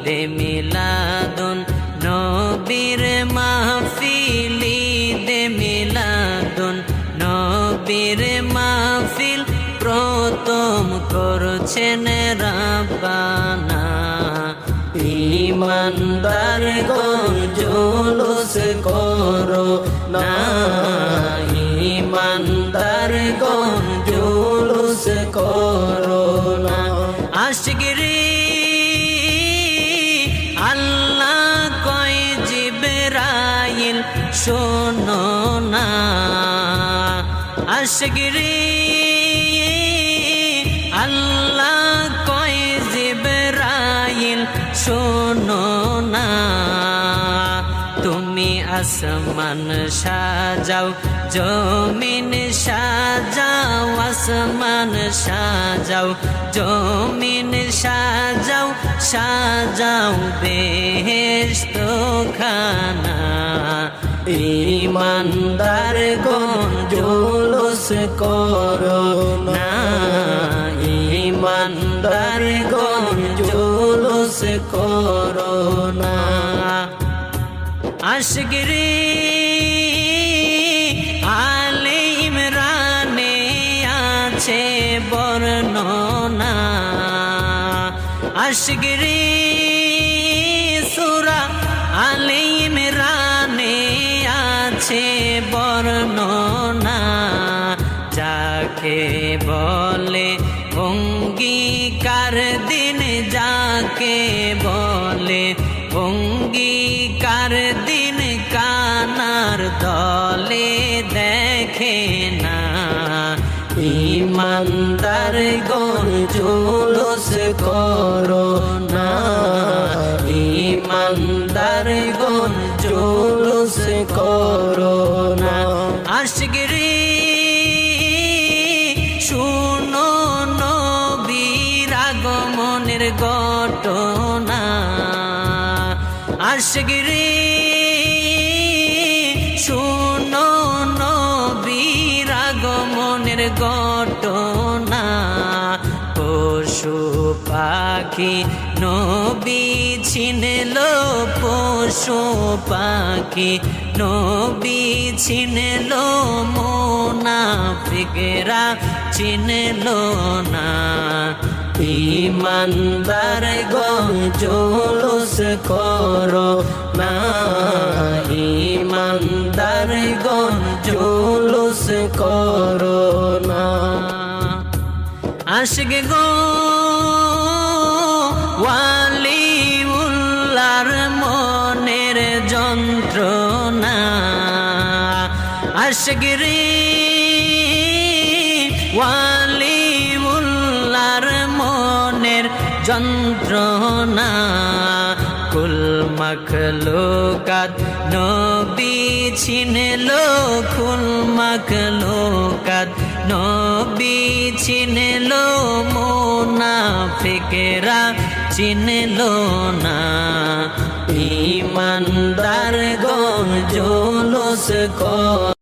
ঈদে মিলাদুন নবীর মাহফিল ঈদে মিলাদুন নবীর মাহফিল প্রথম করছেন রাব্বানা। ইমানদার গণ জুলুস করো না। ইমানদার গণ জুলুস করো না। আশগিরি আশগিরি আল্লাহ কয় জিবরাইল, শোনো না, তুমি আসমান সাজাও, জমিন সাজাও, আসমান সাজাও, জমিন সাজাও সাজাও বেহেস্ত খানা ইমানদার গন জুলুস করো না। ইমানদার গন জুলুস করো না। আশগিরি আলে ইমরানে আছে বর্ণনা। আশগিরি আছে বর্ণনা যাকে বলে অঙ্গীকার দিন, যাকে বলে অঙ্গীকার দিন কানার দলে দেখে না। ইমানদার জুলুস করো না। ইমানদার করো না আশগিরি শুনো নবীর আগমনের ঘটনা। আশগিরি শুনো নবীর আগমনের ঘটনা। পাখি, নবী ছিনল পশু পাখি, নবী ছিনল মোনাফিকেরা চিনল না। ইমানদার গজলুস করো না। ইমানদার গজলুস করো না। আশিক গো আশগিরি ওয়ালি উল্লার মনের যন্ত্রণা, কুল মখলুকাত, নবী ছিনলো কুল মখলুকাত, নবী ছিনলো মোনাফিকেরা চিনলো না ইমানদার গো জুলুস কর